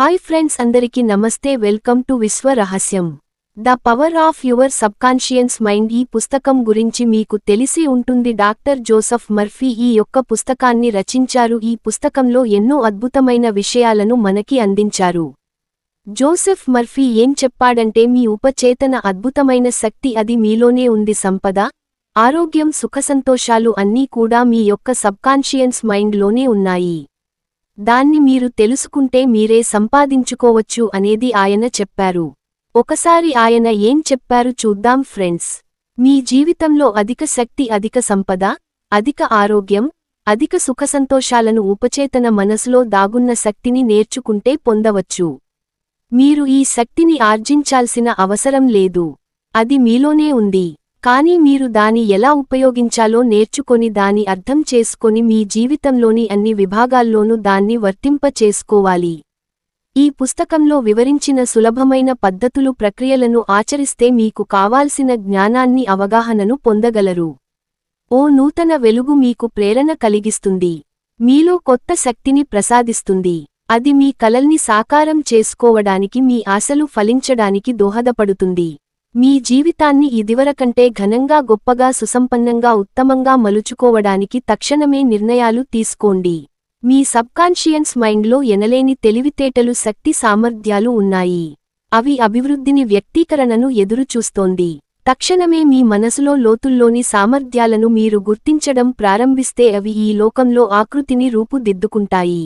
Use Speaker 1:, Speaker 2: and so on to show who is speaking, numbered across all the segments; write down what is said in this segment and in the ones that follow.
Speaker 1: Hi friends అందరికీ నమస్తే welcome to Vishwa Rahasyam. The power of your subconscious mind ఈ పుస్తకం గురించి మీకు తెలిసి ఉంటుంది. డాక్టర్ జోసఫ్ మర్ఫీ ఈ యొక్క పుస్తకాన్ని రచించారు. ఈ పుస్తకంలో ఎన్నో అద్భుతమైన విషయాలను మనకి అందించారు. జోసెఫ్ మర్ఫీ ఏం చెప్పాడంటే మీ ఉపచేతన అద్భుతమైన శక్తి అది మీలోనే ఉంది సంపద ఆరోగ్యం సుఖసంతోషాలు అన్నీ కూడా మీ యొక్క సబ్కాన్షియన్స్ మైండ్లోనే ఉన్నాయి. దాన్ని మీరు తెలుసుకుంటే మీరే సంపాదించుకోవచ్చు అనేది ఆయన చెప్పారు. ఒకసారి ఆయన ఏం చెప్పారు చూద్దాం ఫ్రెండ్స్. మీ జీవితంలో అధిక శక్తి అధిక సంపద అధిక ఆరోగ్యం అధిక సుఖసంతోషాలను ఉపచేతన మనసులో దాగున్న శక్తిని నేర్చుకుంటే పొందవచ్చు. మీరు ఈ శక్తిని ఆర్జించాల్సిన అవసరం లేదు. అది మీలోనే ఉంది. కానీ మీరు దాని ఎలా ఉపయోగించాలో నేర్చుకొని దాని అర్థం చేసుకొని మీ జీవితంలోని అన్ని విభాగాల్లోనూ దాన్ని వర్తింప చేసుకోవాలి. ఈ పుస్తకంలో వివరించిన సులభమైన పద్ధతులు ప్రక్రియలను ఆచరిస్తే మీకు కావాల్సిన జ్ఞానాన్ని అవగాహనను పొందగలరు. ఓ నూతన వెలుగు మీకు ప్రేరణ కలిగిస్తుంది. మీలో కొత్త శక్తిని ప్రసాదిస్తుంది. అది మీ కలల్ని సాకారం చేసుకోవడానికి మీ ఆశలు ఫలించడానికి దోహదపడుతుంది. మీ జీవితాన్ని ఇదివరకంటే ఘనంగా గొప్పగా సుసంపన్నంగా ఉత్తమంగా మలుచుకోవడానికి తక్షణమే నిర్ణయాలు తీసుకోండి. మీ సబ్కాన్షియన్స్ మైండ్లో ఎనలేని తెలివితేటలు శక్తి సామర్థ్యాలు ఉన్నాయి. అవి అభివృద్ధిని వ్యక్తీకరణను ఎదురుచూస్తోంది. తక్షణమే మీ మనసులో లోతుల్లోని సామర్థ్యాలను మీరు గుర్తించడం ప్రారంభిస్తే అవి ఈ లోకంలో ఆకృతిని రూపుదిద్దుకుంటాయి.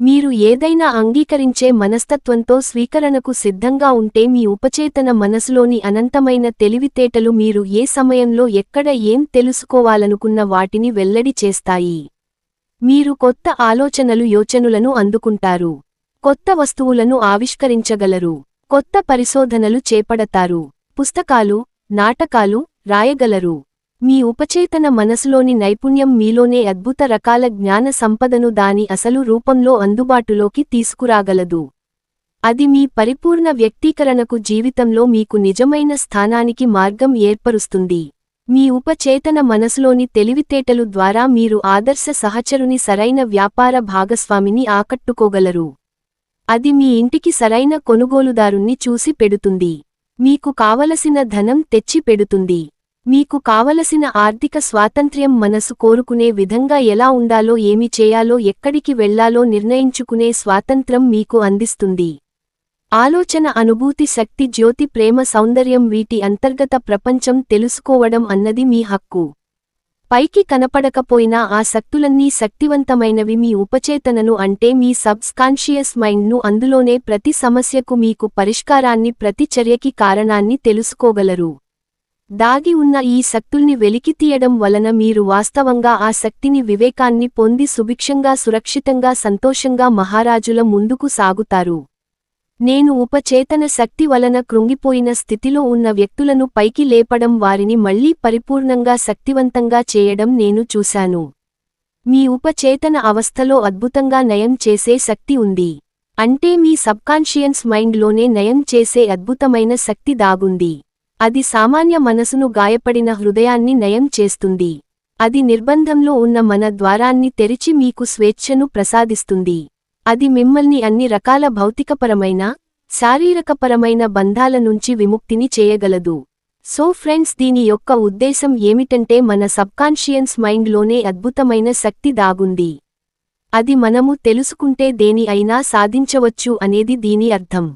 Speaker 1: మీరు ఏదైనా అంగీకరించే మనస్తత్వంతో స్వీకరణకు సిద్ధంగా ఉంటే మీ ఉపచేతన మనసులోని అనంతమైన తెలివితేటలు మీరు ఏ సమయంలో ఎక్కడ ఏం తెలుసుకోవాలనుకున్న వాటిని వెల్లడి చేస్తాయి. మీరు కొత్త ఆలోచనలు యోచనులను అందుకుంటారు. కొత్త వస్తువులను ఆవిష్కరించగలరు. కొత్త పరిశోధనలు చేపడతారు. పుస్తకాలు నాటకాలు రాయగలరు. మీ ఉపచేతన మనసులోని నైపుణ్యం మీలోనే అద్భుత రకాల జ్ఞాన సంపదను దాని అసలు రూపంలో అందుబాటులోకి తీసుకురాగలదు. అది మీ పరిపూర్ణ వ్యక్తీకరణకు జీవితంలో మీకు నిజమైన స్థానానికి మార్గం ఏర్పరుస్తుంది. మీ ఉపచేతన మనసులోని తెలివితేటలు ద్వారా మీరు ఆదర్శ సహచరుని సరైన వ్యాపార భాగస్వామిని ఆకట్టుకోగలరు. అది మీ ఇంటికి సరైన కొనుగోలుదారుణ్ణి చూసి పెడుతుంది. మీకు కావలసిన ధనం తెచ్చి పెడుతుంది. మీకు కావలసిన ఆర్థిక స్వాతంత్ర్యం మనసు కోరుకునే విధంగా ఎలా ఉండాలో ఏమి చేయాలో ఎక్కడికి వెళ్ళాలో నిర్ణయించుకునే స్వాతంత్రం మీకు అందిస్తుంది. ఆలోచన అనుభూతి శక్తి జ్యోతి ప్రేమ సౌందర్యం వీటి అంతర్గత ప్రపంచం తెలుసుకోవడం అన్నది మీ హక్కు. పైకి కనపడకపోయినా ఆ శక్తులన్నీ శక్తివంతమైనవి మీ ఉపచేతనను అంటే మీ సబ్స్కాన్షియస్ మైండ్ను అందులోనే ప్రతి సమస్యకు మీకు పరిష్కారాన్ని ప్రతి చర్యకి కారణాన్ని తెలుసుకోగలరు. దాగి ఉన్న ఈ శక్తుల్ని వెలికితీయడం వలన మీరు వాస్తవంగా ఆ శక్తిని వివేకాన్ని పొంది సుభిక్షంగా సురక్షితంగా సంతోషంగా మహారాజుల ముందుకు సాగుతారు. నేను ఉపచేతన శక్తి వలన కృంగిపోయిన స్థితిలో ఉన్న వ్యక్తులను పైకి లేపడం వారిని మళ్ళీ పరిపూర్ణంగా శక్తివంతంగా చేయడం నేను చూశాను. మీ ఉపచేతన అవస్థలో అద్భుతంగా నయం చేసే శక్తి ఉంది. అంటే మీ సబ్కాన్షియన్స్ మైండ్లోనే నయం చేసే అద్భుతమైన శక్తి దాగుంది. అది సామాన్య మనసును గాయపడిన హృదయాన్ని నయం చేస్తుంది. అది నిర్బంధంలో ఉన్న మన ద్వారాన్ని తెరిచి మీకు స్వేచ్ఛను ప్రసాదిస్తుంది. అది మిమ్మల్ని అన్ని రకాల భౌతికపరమైన శారీరకపరమైన బంధాల నుంచి విముక్తిని చేయగలదు. సో ఫ్రెండ్స్ దీని యొక్క ఉద్దేశం ఏమిటంటే మన సబ్కాన్షియన్స్ మైండ్లోనే అద్భుతమైన శక్తి దాగుంది. అది మనము తెలుసుకుంటే దేని అయినా సాధించవచ్చు అనేది దీని అర్థం.